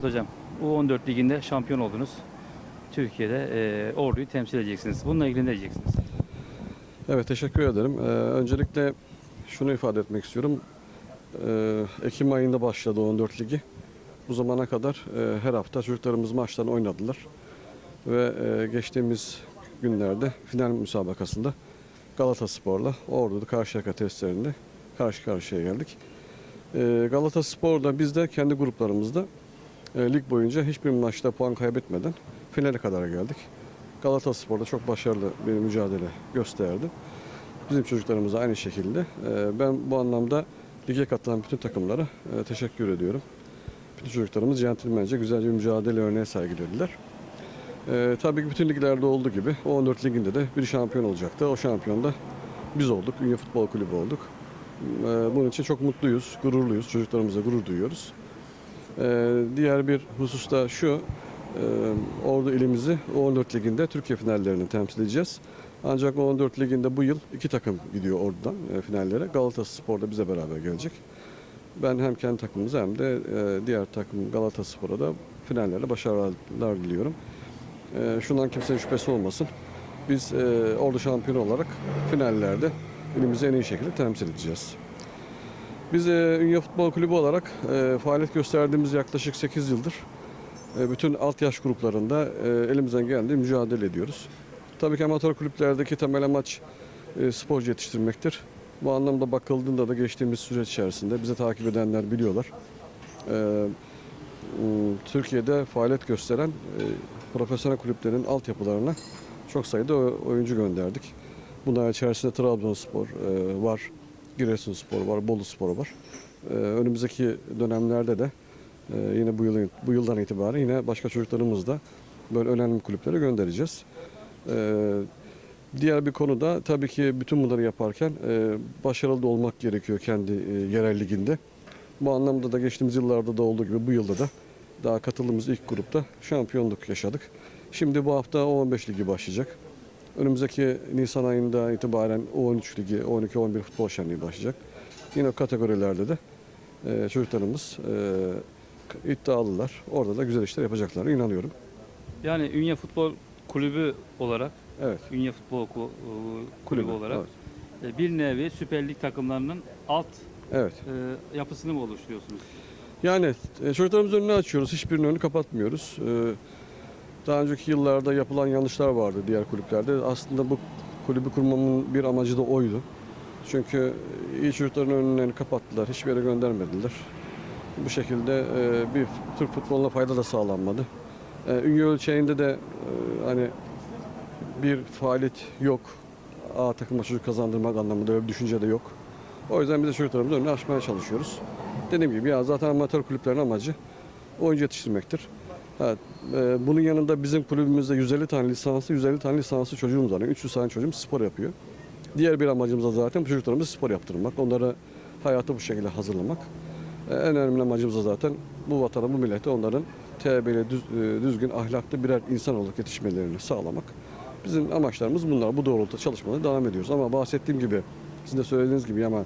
Hocam U14 liginde şampiyon oldunuz. Türkiye'de e, Ordu'yu temsil edeceksiniz. Bununla ilgili ne diyeceksiniz? Evet teşekkür ederim. Ee, öncelikle şunu ifade etmek istiyorum. Ee, Ekim ayında başladı 14 ligi. Bu zamana kadar e, her hafta çocuklarımız maçlarını oynadılar. Ve e, geçtiğimiz günlerde final müsabakasında Galataspor'la Ordu'da Karşıyaka testlerinde karşı karşıya geldik. Ee, Galataspor'da biz de kendi gruplarımızda e, lig boyunca hiçbir maçta puan kaybetmeden finale kadar geldik. Galataspor'da çok başarılı bir mücadele gösterdi. Bizim çocuklarımız da aynı şekilde. Ee, Ben bu anlamda lige katılan bütün takımlara e, teşekkür ediyorum. Bütün çocuklarımız centilmence güzel bir mücadele örneği sergilediler. Ee, tabii ki bütün liglerde olduğu gibi o 14 liginde de bir şampiyon olacaktı. O şampiyon da biz olduk. Ünye Futbol Kulübü olduk. Ee, bunun için çok mutluyuz, gururluyuz. Çocuklarımıza gurur duyuyoruz. Ee, diğer bir husus da şu. e, Ordu ilimizi O14 liginde Türkiye finallerini temsil edeceğiz. Ancak O14 liginde bu yıl iki takım gidiyor oradan e, finallere. Galatasaray da bize beraber gelecek. Ben hem kendi takımımıza hem de e, diğer takım Galataspor'a da finallerde başarılar diliyorum. E, şundan kimsenin şüphesi olmasın. Biz Ordu şampiyonu olarak finallerde ilimizi en iyi şekilde temsil edeceğiz. Biz e, Ünye Futbol Kulübü olarak e, faaliyet gösterdiğimiz yaklaşık 8 yıldır e, bütün alt yaş gruplarında e, elimizden geldiği mücadele ediyoruz. Tabii ki amatör kulüplerdeki temel amaç e, sporcu yetiştirmektir. Bu anlamda bakıldığında da geçtiğimiz süreç içerisinde bizi takip edenler biliyorlar. E, Türkiye'de faaliyet gösteren e, profesyonel kulüplerin altyapılarına çok sayıda oyuncu gönderdik. Bunlar içerisinde Trabzonspor e, var, Giresunspor var, Boluspor var. E, önümüzdeki dönemlerde de e, yine bu yılın bu yıldan itibaren yine başka çocuklarımız da böyle önemli kulüplere göndereceğiz. E, diğer bir konu da tabii ki bütün bunları yaparken e, başarılı da olmak gerekiyor kendi e, yerel liginde. Bu anlamda da geçtiğimiz yıllarda da olduğu gibi bu yılda da daha katıldığımız ilk grupta şampiyonluk yaşadık. Şimdi bu hafta O15 ligi başlayacak. Önümüzdeki Nisan ayında itibaren O13 ligi, O12-11 futbol şenliği başlayacak. Yine o kategorilerde de e, çocuklarımız e, iddialılar. Orada da güzel işler yapacaklarına inanıyorum. Yani Ünye Futbol Kulübü olarak, Evet. Ünye Futbol e, Kulübü, Kulübü, olarak e, bir nevi Süper Lig takımlarının alt Evet. e, yapısını mı oluşturuyorsunuz? Yani e, çocuklarımızın önünü açıyoruz. Hiçbirinin önünü kapatmıyoruz. E, daha önceki yıllarda yapılan yanlışlar vardı diğer kulüplerde. Aslında bu kulübü kurmamın bir amacı da oydu. Çünkü iyi çocukların önlerini kapattılar. Hiçbir yere göndermediler. Bu şekilde e, bir Türk futboluna fayda da sağlanmadı. E, Ünye ölçeğinde de e, hani bir faaliyet yok. A takıma çocuk kazandırmak anlamında öyle bir düşünce de yok. O yüzden biz de çocuklarımızın önünü açmaya çalışıyoruz. Dediğim gibi ya zaten amatör kulüplerin amacı oyuncu yetiştirmektir. Evet, e, bunun yanında bizim kulübümüzde 150 tane lisanslı, 150 tane lisanslı çocuğumuz var. Yani 300 tane çocuğumuz spor yapıyor. Diğer bir amacımız da zaten çocuklarımızı spor yaptırmak. Onları hayata bu şekilde hazırlamak. E, en önemli amacımız da zaten bu vatana, bu millete onların terbiyeli, düz, e, düzgün, ahlaklı birer insan olarak yetişmelerini sağlamak. Bizim amaçlarımız bunlar. Bu doğrultuda çalışmaya devam ediyoruz. Ama bahsettiğim gibi, sizin de söylediğiniz gibi ama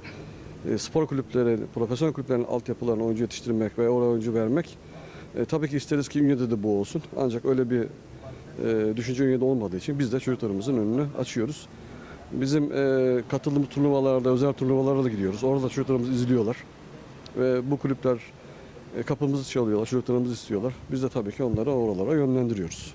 e, spor kulüpleri, profesyonel kulüplerin altyapılarına oyuncu yetiştirmek ve oraya oyuncu vermek e, tabii ki isteriz ki Ünye'de de bu olsun. Ancak öyle bir e, düşünce Ünye'de olmadığı için biz de çocuklarımızın önünü açıyoruz. Bizim e, katıldığımız turnuvalarda, özel turnuvalara da gidiyoruz. Orada çocuklarımız izliyorlar. Ve bu kulüpler e, kapımızı çalıyorlar, çocuklarımızı istiyorlar. Biz de tabii ki onları oralara yönlendiriyoruz.